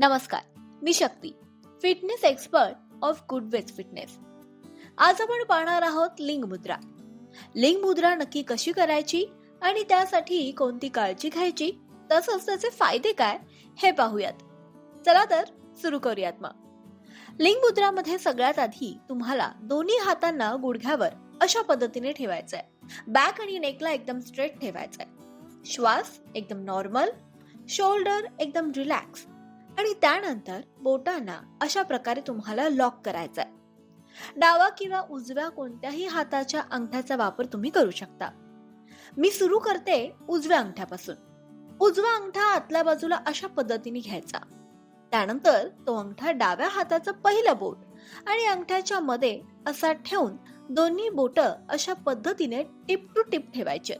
नमस्कार मी Shakti fitness expert of good veg fitness आज आपण पाहणार आहोत लिंग मुद्रा. लिंग मुद्रा नक्की कशी करायची आणि त्यासाठी कोणती काळजी घ्यायची तसंच त्याचे फायदे काय हे पाहूयात. चला तर सुरू करूयात मग. लिंग मुद्रामध्ये सगळ्यात आधी तुम्हाला दोन्ही हातांना गुडघ्यावर अशा पद्धतीने ठेवायचंय. बॅक आणि नेकला एकदम स्ट्रेट ठेवायचंय. श्वास एकदम नॉर्मल शोल्डर एकदम रिलॅक्स आणि त्यानंतर बोटांना अशा प्रकारे तुम्हाला लॉक करायचा आहे डावा किंवा उजव्या कोणत्याही हाताच्या अंगठ्याचा वापर तुम्ही करू शकता. मी सुरू करते उजव्या अंगठ्यापासून. उजवा अंगठा आतल्या बाजूला अशा पद्धतीने घ्यायचा. त्यानंतर तो अंगठा डाव्या हाताचं पहिलं बोट आणि अंगठ्याच्या मध्ये असा ठेवून दोन्ही बोट अशा पद्धतीने टिप टू टिप ठेवायचे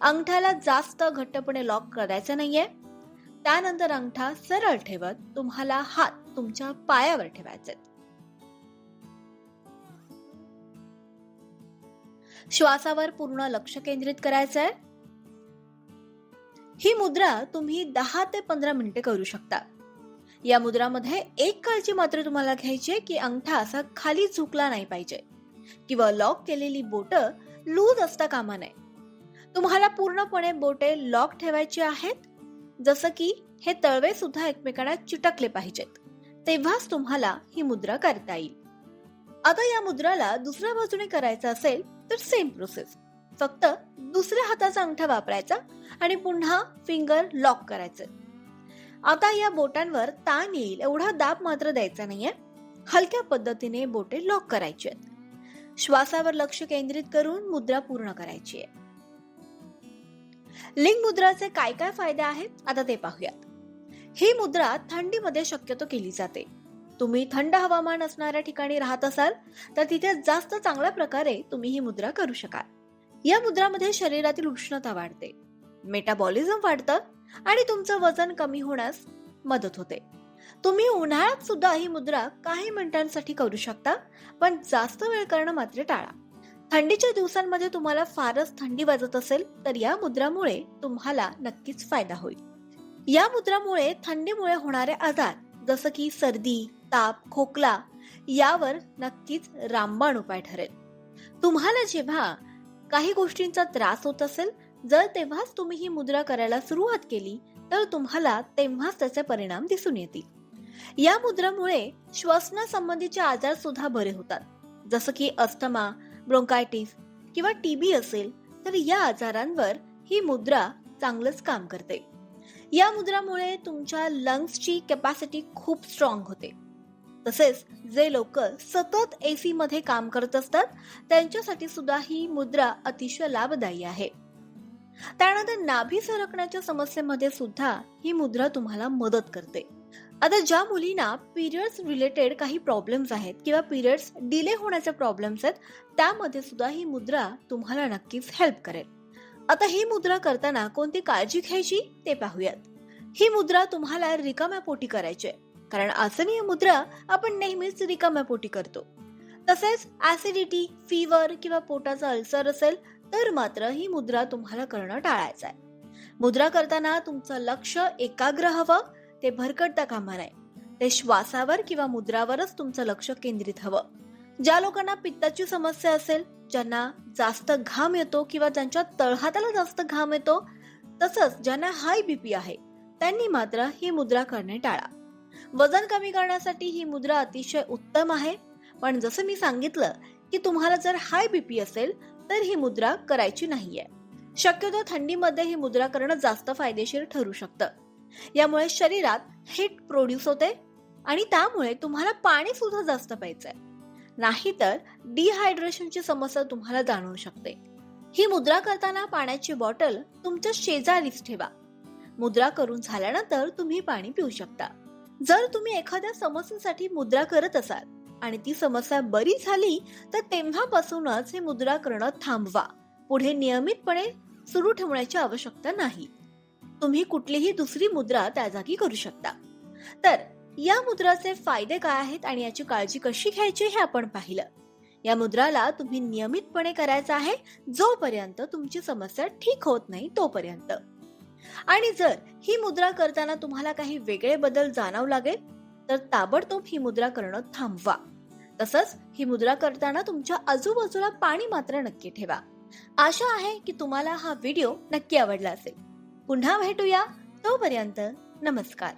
अंगठ्याला जास्त घट्टपणे लॉक करायचं नाहीये. त्यानंतर अंगठा सरळ ठेवत तुम्हाला हात तुमच्या पायावर ठेवायचे श्वासावर पूर्ण लक्ष केंद्रित करायचंय ही मुद्रा तुम्ही दहा ते पंधरा मिनिटे करू शकता. या मुद्रामध्ये एक काळजी मात्र तुम्हाला घ्यायची की अंगठा असा खाली झुकला नाही पाहिजे. किंवा लॉक केलेली बोट लूज असता कामा नये. तुम्हाला पूर्णपणे बोटे लॉक ठेवायची आहेत जसं की हे तळवे सुद्धा एकमेकांना चिटकले पाहिजेत. तेव्हाच तुम्हाला ही मुद्रा करता येईल. आता या मुद्राला दुसऱ्या बाजूने करायचं असेल तर सेम प्रोसेस फक्त दुसऱ्या हाताचा अंगठा वापरायचा आणि पुन्हा फिंगर लॉक करायचं. आता या बोटांवर ताण येईल एवढा दाब मात्र द्यायचा नाहीये. हलक्या पद्धतीने बोटे लॉक करायची आहेत. श्वासावर लक्ष केंद्रित करून मुद्रा पूर्ण करायची आहे. लिंग मुद्राचे काय काय फायदे आहेत? आता ते पाहूयात. ही मुद्रा थंडीमध्ये शक्यतो केली जाते. तुम्ही थंड हवामान असणाऱ्या ठिकाणी राहत असाल तर तिथे जास्त चांगल्या प्रकारे तुम्ही ही मुद्रा करू शकाल. या मुद्रामध्ये शरीरातील उष्णता वाढते मेटाबॉलिझम वाढतं आणि तुमचं वजन कमी होण्यास मदत होते. तुम्ही उन्हाळ्यात सुद्धा ही मुद्रा काही मिनिटांसाठी करू शकता पण जास्त वेळ करणं मात्र टाळा. थंडीच्या दिवसांमध्ये तुम्हाला फारच थंडी वाजत असेल तर या मुद्रामुळे तुम्हाला नक्कीच फायदा होईल. या मुद्रामुळे थंडीमुळे होणारे आजार जसं की सर्दी ताप खोकला यावर नक्कीच रामबाण उपाय ठरेल. तुम्हाला जेव्हा काही गोष्टींचा त्रास होत असेल जर तेव्हाच तुम्ही ही मुद्रा करायला सुरुवात केली तर तुम्हाला तेव्हाच त्याचे परिणाम दिसून येतील. या मुद्रामुळे श्वसनासंबंधीचे आजार सुद्धा बरे होतात. जसं की अस्थमा ब्रोंकायटिस किंवा टीबी असेल तर या आजारांवर ही मुद्रा चांगलंच काम करते. या मुद्रामुळे तुमच्या लंग्सची कॅपॅसिटी खूप स्ट्रॉंग होते. तसेच जे लोक सतत एसी मध्ये काम करत असतात त्यांच्यासाठी सुद्धा ही मुद्रा अतिशय लाभदायी आहे. त्यानंतर नाभी सरकण्याच्या समस्येमध्ये सुद्धा ही मुद्रा तुम्हाला मदत करते. आता ज्या मुलींना पिरियड्स रिलेटेड काही प्रॉब्लेम्स आहेत किंवा पिरियड्स डिले होण्याचे प्रॉब्लेम्स आहेत त्यामध्ये सुद्धा ही मुद्रा तुम्हाला नक्कीच हेल्प करेल. आता ही मुद्रा करताना कोणती काळजी घ्यायची ते पाहूयात. ही मुद्रा तुम्हाला रिकाम्या पोटी करायची आहे. कारण आसनीय मुद्रा आपण नेहमीच रिकाम्या पोटी करतो. तसेच ऍसिडिटी फीवर किंवा पोटाचा अल्सर असेल तर मात्र ही मुद्रा तुम्हाला करणं टाळायचं आहे. मुद्रा करताना तुमचं लक्ष एकाग्र हवं ते भरकटता कामा नये ते श्वासावर किंवा मुद्रावरच तुमचं लक्ष केंद्रित हवं. ज्या लोकांना पित्ताची समस्या असेल ज्यांना जास्त घाम येतो किंवा ज्यांच्या तळहाताला जास्त घाम येतो तसंच ज्यांना हाय बीपी आहे त्यांनी मात्र ही मुद्रा करणे टाळा. वजन कमी करण्यासाठी ही मुद्रा अतिशय उत्तम आहे पण जसं मी सांगितलं की तुम्हाला जर हाय बीपी असेल तर ही मुद्रा करायची नाहीये. शक्यतो थंडीमध्ये ही मुद्रा करणं जास्त फायदेशीर ठरू शकतं. यामुळे शरीरात हिट प्रोड्यूस होते आणि त्यामुळे तुम्हाला पाणी सुद्धा जास्त प्यायचंय. नाहीतर डिहायड्रेशनची समस्या तुम्हाला जाणवू शकते. ही मुद्रा करताना पाण्याची बॉटल तुमच्या शेजारीच ठेवा. मुद्रा करून झाल्यानंतर तुम्ही पाणी पिऊ शकता. जर तुम्ही एखाद्या समस्येसाठी मुद्रा करत असाल आणि ती समस्या बरी झाली तर तेव्हापासूनच हे मुद्रा करणं थांबवा. पुढे नियमितपणे सुरू ठेवण्याची आवश्यकता नाही. तुम्ही कुठलीही दुसरी मुद्रा त्या जागी करू शकता. तर या मुद्राचे फायदे काय आहेत आणि याची काळजी कशी घ्यायची हे आपण पाहिलं. या मुद्राला तुम्ही नियमितपणे करायचं आहे जोपर्यंत तुमची समस्या ठीक होत नाही तोपर्यंत. आणि जर ही मुद्रा करताना तुम्हाला काही वेगळे बदल जाणव लागेल तर ताबडतोब ही मुद्रा करणं थांबवा. तसंच ही मुद्रा करताना तुमच्या आजूबाजूला पाणी मात्र नक्की ठेवा. आशा आहे की तुम्हाला हा व्हिडिओ नक्की आवडला असेल. पुन्हा भेटूया तोपर्यंत नमस्कार.